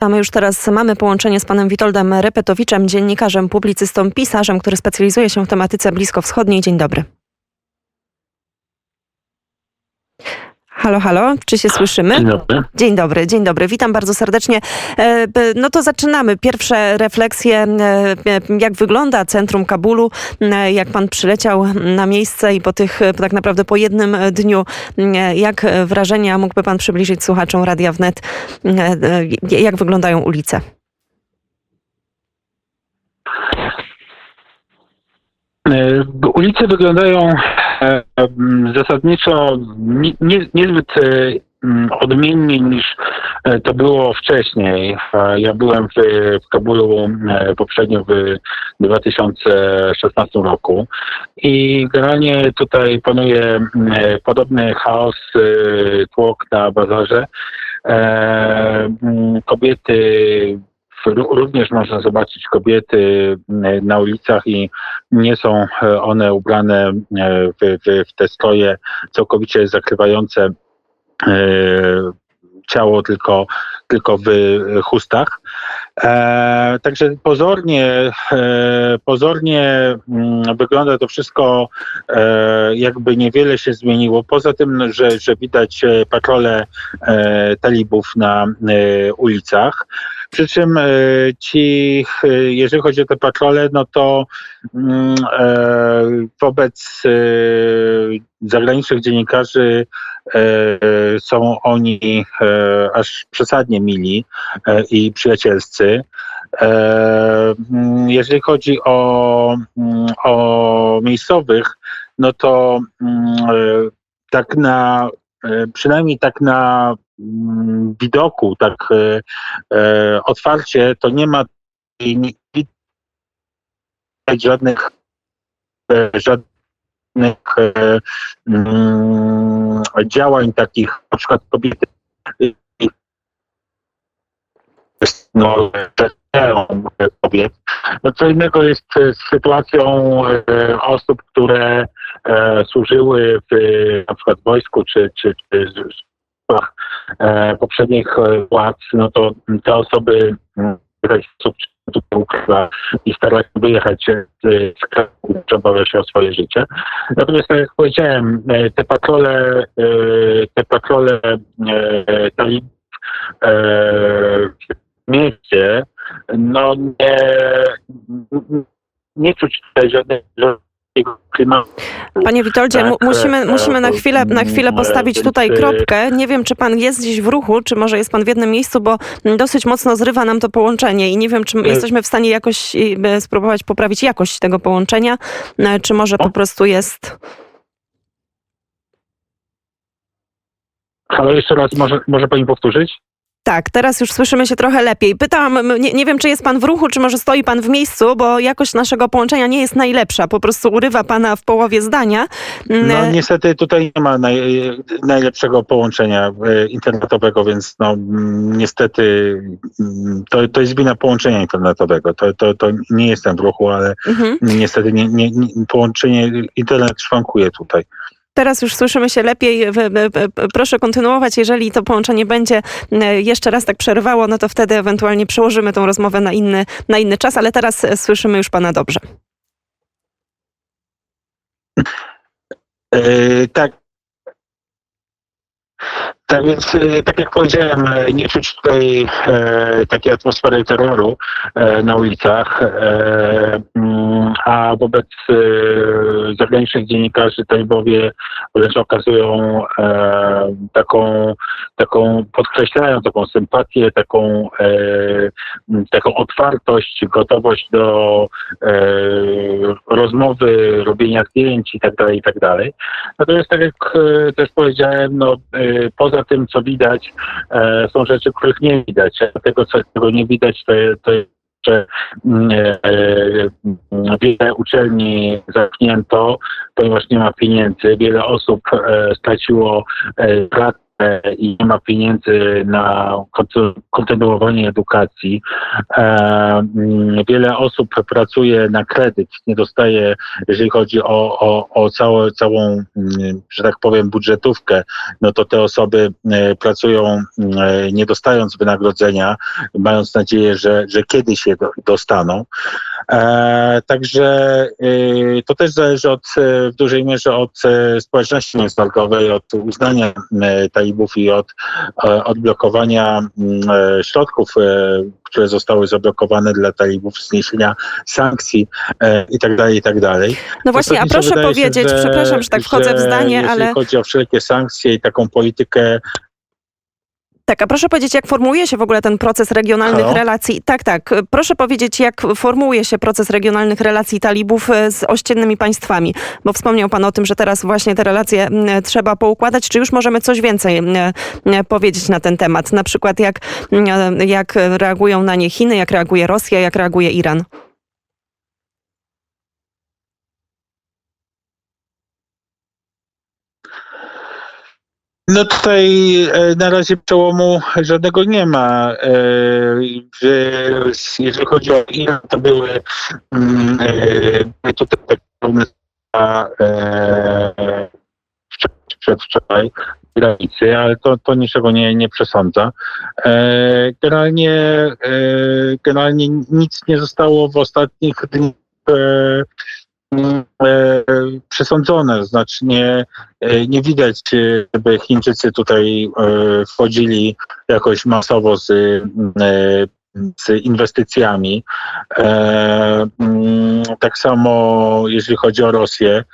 A my już teraz mamy połączenie z panem Witoldem Repetowiczem, dziennikarzem, publicystą, pisarzem, który specjalizuje się w tematyce bliskowschodniej. Dzień dobry. Halo, halo, czy się słyszymy? Dzień dobry. Dzień dobry, dzień dobry. Witam bardzo serdecznie. E, No to zaczynamy. Pierwsze refleksje, e, e, jak wygląda centrum Kabulu, jak pan przyleciał na miejsce i po tych, tak naprawdę po jednym dniu, jak wrażenia mógłby pan przybliżyć słuchaczom Radia Wnet, jak wyglądają ulice? Ulice wyglądają zasadniczo ni- nie, niezbyt e, m, odmiennie niż e, to było wcześniej. Ja byłem w, w Kabulu e, poprzednio w 2016 roku i generalnie tutaj panuje m, e, podobny chaos, tłok na bazarze. Kobiety Również można zobaczyć kobiety m, na ulicach i nie są e, one ubrane e, w, w, w te stroje całkowicie zakrywające e, ciało, tylko, tylko w chustach. E, także pozornie, e, pozornie mm, wygląda to wszystko e, jakby niewiele się zmieniło. Poza tym, że, że widać e, patrole e, talibów na e, ulicach. Przy czym e, ci, e, jeżeli chodzi o te patrole, no to mm, e, wobec zagranicznych dziennikarzy są oni aż przesadnie mili i przyjacielscy. Mm, Jeżeli chodzi o, mm, o miejscowych, no to tak na przynajmniej tak na widoku, tak e, e, otwarcie, to nie ma nie żadnych e, żadnych mm, działań takich, na przykład kobiety no, kobiet. No co innego jest z sytuacją osób, które e, służyły w na przykład wojsku czy, czy, czy e, poprzednich e, władz, no to te osoby w jakiś sposób i stara się wyjechać z, z kraju, obawia się o swoje życie. Natomiast tak jak powiedziałem, e, te patrole, e, te patrole e, talibów e, w mieście, no nie, nie czuć tutaj żadnego, klimatu. Panie Witoldzie, Tak, musimy, e, musimy na chwilę, na chwilę postawić tutaj kropkę. Nie wiem, czy pan jest gdzieś w ruchu, czy może jest pan w jednym miejscu, bo dosyć mocno zrywa nam to połączenie i nie wiem, czy E. jesteśmy w stanie jakoś spróbować poprawić jakość tego połączenia, e, czy może po prostu jest... Halo, jeszcze raz, może, może pani powtórzyć? Tak, teraz już słyszymy się trochę lepiej. Pytałam, nie, nie wiem, czy jest pan w ruchu, czy może stoi pan w miejscu, bo jakość naszego połączenia nie jest najlepsza. Po prostu urywa pana w połowie zdania. Mm, No niestety tutaj nie ma naj, najlepszego połączenia e, internetowego, więc no niestety to, to jest wina połączenia internetowego. To, to, to nie jestem w ruchu, ale mhm. niestety nie, nie, nie, połączenie, internet szwankuje tutaj. Teraz już słyszymy się lepiej. Proszę kontynuować. Jeżeli to połączenie będzie e, jeszcze raz tak przerywało, no to wtedy ewentualnie przełożymy tą rozmowę na inny, na inny czas, ale teraz e, słyszymy już pana dobrze. E, tak. Tak więc, tak jak powiedziałem, nie czuć tutaj e, takiej atmosfery terroru e, na ulicach, e, a wobec e, zagranicznych dziennikarzy talibowie wręcz okazują e, taką, taką, podkreślają taką sympatię, taką, e, taką otwartość, gotowość do rozmowy, robienia zdjęć i tak dalej, i tak. Natomiast tak jak też powiedziałem, no, poza tym, co widać, są rzeczy, których nie widać. A tego, co, nie widać, to, to jest że mm, e, e, wiele uczelni zamknięto, ponieważ nie ma pieniędzy. Wiele osób e, straciło pracę i nie ma pieniędzy na konty- kontynuowanie edukacji. E, mm, Wiele osób pracuje na kredyt, nie dostaje, jeżeli chodzi o, o, o całe, całą, mm, że tak powiem, budżetówkę, no to te osoby e, pracują e, nie dostając wynagrodzenia, mając nadzieję, że, że kiedyś je do, dostaną. E, także y, to też zależy od, e, w dużej mierze od e, społeczności międzynarodowej, od uznania talibów i od e, odblokowania mm, e, środków, które zostały zablokowane dla talibów, zniesienia sankcji e, i tak tak. No właśnie, a proszę wydaje się, powiedzieć, że- przepraszam, że tak wchodzę w zdanie, ale chodzi o wszelkie sankcje i taką politykę tak, a proszę powiedzieć, jak formułuje się w ogóle ten proces regionalnych Halo? relacji? Tak, tak. Proszę powiedzieć, jak formułuje się proces regionalnych relacji talibów e, z ościennymi państwami? Bo wspomniał pan o tym, że teraz właśnie te relacje m, trzeba poukładać. Czy już możemy coś więcej powiedzieć na ten temat? Na przykład jak, jak reagują na nie Chiny, jak reaguje Rosja, jak reaguje Iran? No tutaj e, na razie przełomu żadnego nie ma. E, że Jeżeli chodzi o Iran, to były mm, e, tutaj przedwczoraj granicy, ale to, to niczego nie, nie przesądza. Generalnie, generalnie nic nie zostało w ostatnich dniach przesądzone, znaczy nie, e, nie widać, e, żeby Chińczycy tutaj e, wchodzili jakoś masowo z, e, z inwestycjami. E, mm, Tak samo jeżeli chodzi o Rosję.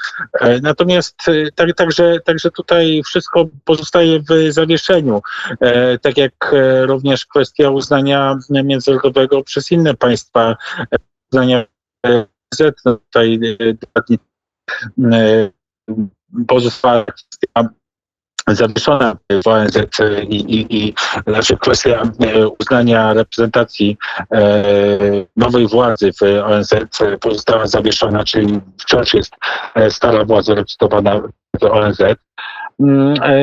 E, Natomiast e, tak, także, także tutaj wszystko pozostaje w zawieszeniu. E, Tak jak e, również kwestia uznania międzynarodowego przez inne państwa, e, uznania e, no tutaj dwa dni pozostała kwestia zawieszona w ONZ i, i, i znaczy kwestia e, uznania reprezentacji e, nowej władzy w ONZ pozostała zawieszona, czyli wciąż jest e, stara władza reprezentowana w ONZ. Mm, e,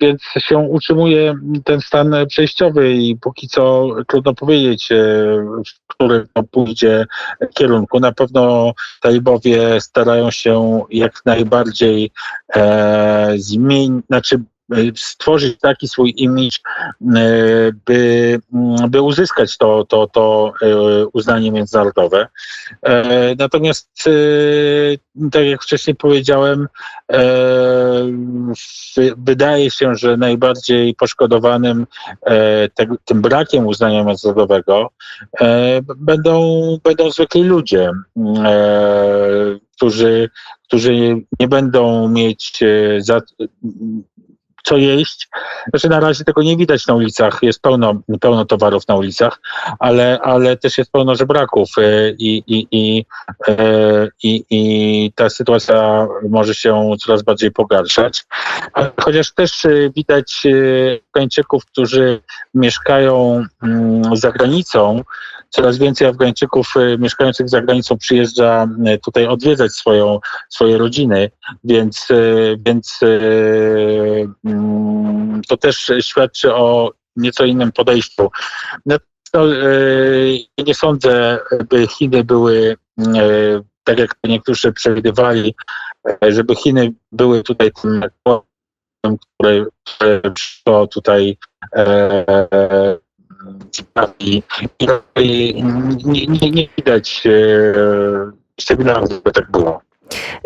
Więc się utrzymuje ten stan przejściowy i póki co trudno powiedzieć, e, w którym pójdzie kierunku. Na pewno talibowie starają się jak najbardziej e, zmienić, znaczy e, stworzyć taki swój imidż, by, mm, by uzyskać to, to, to uznanie międzynarodowe. Natomiast, tak jak wcześniej powiedziałem, wydaje się, że najbardziej poszkodowanym e, te- tym brakiem uznania międzynarodowego e, będą, będą zwykli ludzie, e, którzy, którzy nie będą mieć za, co jeść. Znaczy na razie tego nie widać na ulicach, jest pełno, pełno towarów na ulicach, ale, ale też jest pełno żebraków e, i, i, i, e, i, i ta sytuacja może się coraz bardziej pogarszać. Chociaż też e, widać Afgańczyków, którzy mieszkają mm, za granicą, coraz więcej Afgańczyków e, mieszkających za granicą przyjeżdża e, tutaj odwiedzać swoją, swoje rodziny, więc, e, więc mm, to też świadczy o nieco innym podejściu. No, nie sądzę, by Chiny były, tak jak niektórzy przewidywali, żeby Chiny były tutaj tym które przyszło tutaj e, i, i nie, nie, nie widać e, sygnałów, żeby tak było.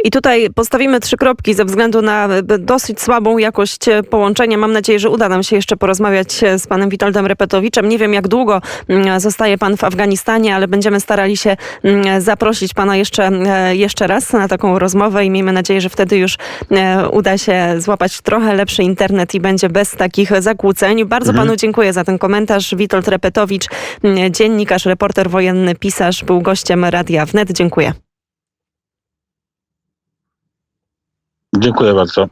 I tutaj postawimy trzy kropki ze względu na e, dosyć słabą jakość e, połączenia. Mam nadzieję, że uda nam się jeszcze porozmawiać e, z panem Witoldem Repetowiczem. Nie wiem, jak długo mm, zostaje pan w Afganistanie, ale będziemy starali się mm, zaprosić pana jeszcze, jeszcze raz na taką rozmowę i miejmy nadzieję, że wtedy już uda się złapać trochę lepszy internet i będzie bez takich zakłóceń. Bardzo Mhm. panu dziękuję za ten komentarz. Witold Repetowicz, mm, dziennikarz, reporter wojenny, pisarz, był gościem Radia Wnet. Dziękuję. Dziękuję bardzo.